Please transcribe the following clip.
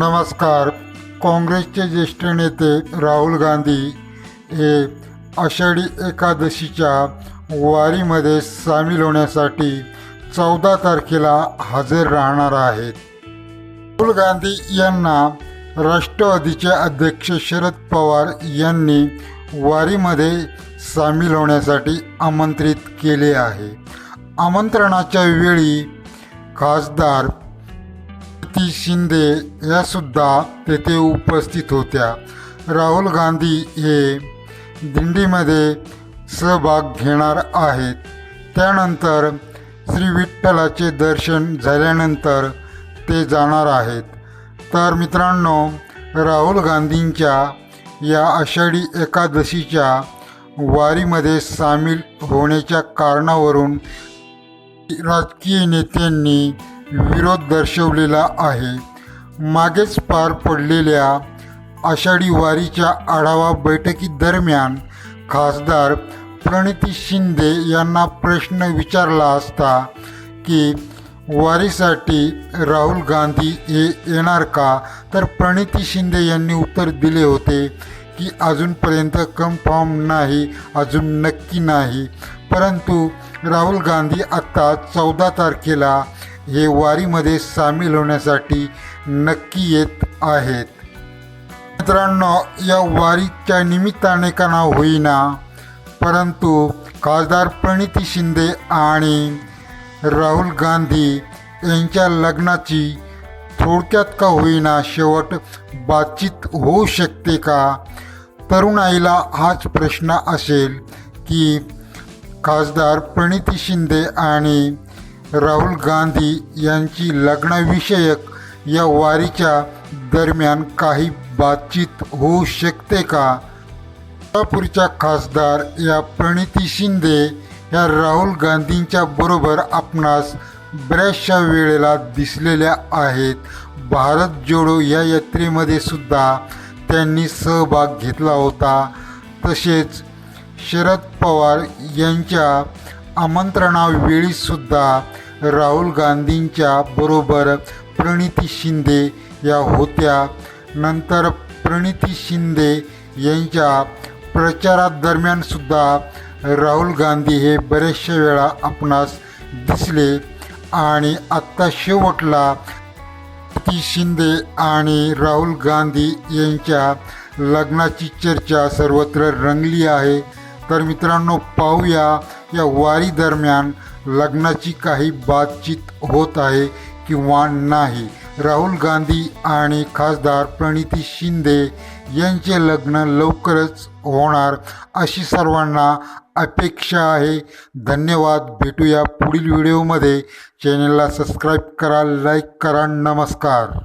नमस्कार. काँग्रेसचे ज्येष्ठ नेते राहुल गांधी हे आषाढी एकादशीच्या वारीमध्ये सामील होण्यासाठी चौदा तारखेला हजर राहणार आहेत. राहुल गांधी यांना राष्ट्रवादीचे अध्यक्ष शरद पवार यांनी वारीमध्ये सामील होण्यासाठी आमंत्रित केले आहे. आमंत्रणाच्या वेळी खासदार प्रीती शिंदे या सुद्धा तेथे उपस्थित होत्या. राहुल गांधी हे दिंडीमध्ये सहभाग घेणार आहेत. त्यानंतर श्री विठ्ठलाचे दर्शन झाल्यानंतर ते जाणार आहेत. तर मित्रांनो राहुल गांधींच्या या आषाढी एकादशीच्या वारीमध्ये सामील होण्याच्या कारणावरून राजकीय नेत्यांनी विरोध दर्शवलेला आहे. मागेच पार पडलेल्या आषाढी वारीच्या आढावा बैठकीदरम्यान खासदार प्रणिती शिंदे यांना प्रश्न विचारला असता की वारीसाठी राहुल गांधी हे येणार का? तर प्रणिती शिंदे यांनी उत्तर दिले होते की अजूनपर्यंत कन्फर्म नाही अजून नक्की नाही. परंतु राहुल गांधी आत्ता चौदा तारखेला हे वारीमध्ये सामील होण्यासाठी नक्की येत आहेत. मित्रांनो या वारीच्या निमित्ताने का ना होईना परंतु खासदार प्रणिती शिंदे आणि राहुल गांधी यांच्या लग्नाची थोडक्यात का होईना शेवट बातचीत होऊ शकते का? तरुणाईला हाच प्रश्न असेल की खासदार प्रणिती शिंदे आणि राहुल गांधी यांची लग्नविषयक या वारीच्या दरम्यान काही बातचीत होऊ शकते का? सोलापूरच्या खासदार या प्रणिती शिंदे या राहुल गांधींच्या बरोबर आपणास बऱ्याचशा वेळेला दिसलेल्या आहेत. भारत जोडो या यात्रेमध्ये सुद्धा त्यांनी सहभाग घेतला होता. तसेच शरद पवार यांच्या आमंत्रणावेळीसुद्धा राहुल गांधींच्या बरोबर प्रणिती शिंदे या होत्या. नंतर प्रणिती शिंदे यांच्या प्रचारादरम्यानसुद्धा राहुल गांधी हे बरेचशा वेळा आपणास दिसले आणि आत्ता शेवटला ती शिंदे आणि राहुल गांधी यांच्या लग्नाची चर्चा सर्वत्र रंगली आहे. तर मित्रांनो पाहूया या वारी दरम्यान लग्नाची काही बातचीत होत आहे किंवा नाही. राहुल गांधी आणि खासदार प्रणिती शिंदे यांचे लग्न लवकरच होणार अशी सर्वांना अपेक्षा आहे. धन्यवाद. भेटूया पुढील व्हिडिओमध्ये. चॅनलला सबस्क्राईब करा लाईक करा. नमस्कार.